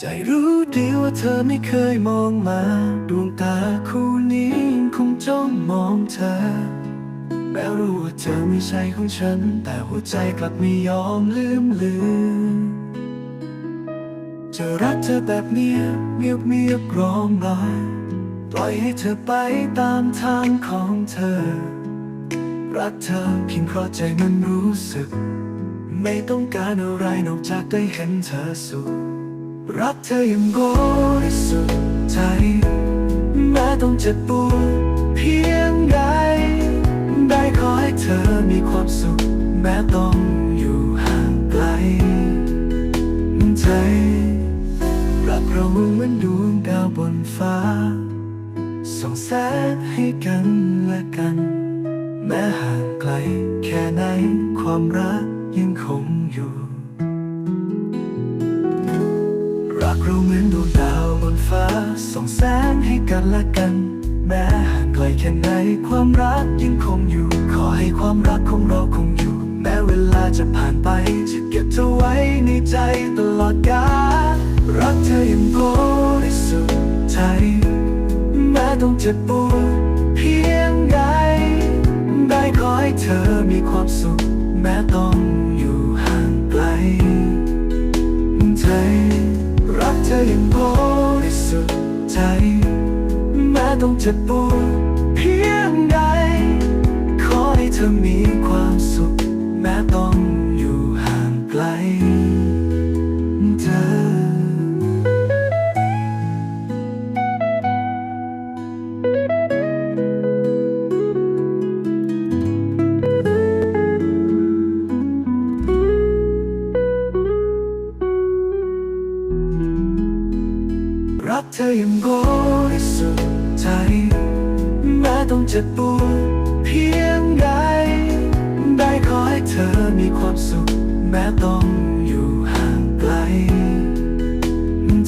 ใจรู้ดีว่าเธอไม่เคยมองมา ดวงตาคู่นี้คงจ้องมองเธอ แม้รู้ว่าเธอไม่ใช่ของฉัน แต่หัวใจกลับไม่ยอมลืมเลือนจะรักเธอแบบเนี้ยเงียบเงียบร้องไห้ปล่อยให้เธอไปตามทางของเธอ รักเธอเพียงเพราะใจมันรู้สึก ไม่ต้องการอะไรนอกจากได้เห็นเธอสุข รักเธอย่างบริสุทธิ์ใจแม้ต้องเจ็บปวดเพียงใด ได้ขอให้เธอมีความสุข แม้ต้องอยู่ห่างไกลใจรักเราเหมือนดวงดาวบนฟ้า ส่องแสงให้กันและกัน แม้ห่างไกลแค่ไหนความรักยังคงอยู่ ฟ้าส่องแสงให้กันและกัน แม้ห่างไกลแค่ไหนความรักยังคงอยู่ ขอให้ความรักของเราคงอยู่ แม้เวลาจะผ่านไป จะเก็บเธอไว้ในใจตลอดกาลรักเธออย่างบริสุทธิ์ใจแม้ต้องเจ็บปวดเพียงใดได้ขอให้เธอมีความสุข แม้ต้องอยู่ จ็บปวดเพียงใด ขอให้เธอมีความสุข แม้ต้องอยู่ห่างไกลเธอรักเธออย่างบริสุทธิ์ จ็บปวดเพียงใด ได้ขอให้เธอมีความสุข แม้ต้องอยู่ห่างไกล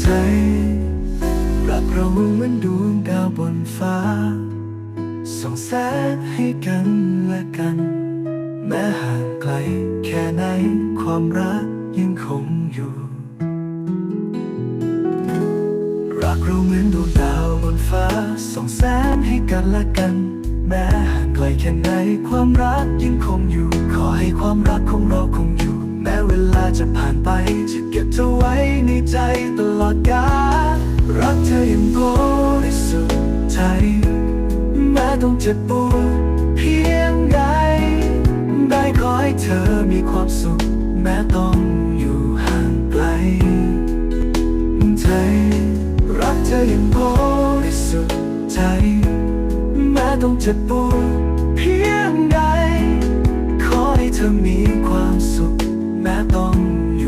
ใจรักเราเหมือนดวงดาวบนฟ้า ส่องแสงให้กันและกัน แม้ห่างไกลแค่ไหนความรักยังคงอยู่ รักเราเหมือนดวงดาวบนฟ้าส่องแสงให้กันและกัน แม้ห่างไกลแค่ไหนความรักยังคงอยู่ ขอให้ความรักของเราคงอยู่ แม้เวลาจะผ่านไปจะเก็บเธอไว้ในใจตลอดกาลรักเธออย่างบริสุทธิ์ใจแม้ต้องเจ็บปวดเพียงใดได้ขอให้เธอมีความสุข แม้ต้องอยู่ห่างไกลใจรักเธออย่างบริสุทธิ์ใจ ต้องเจ็บปวดเพียงใด ขอให้เธอมีความสุข แม้ต้องอยู่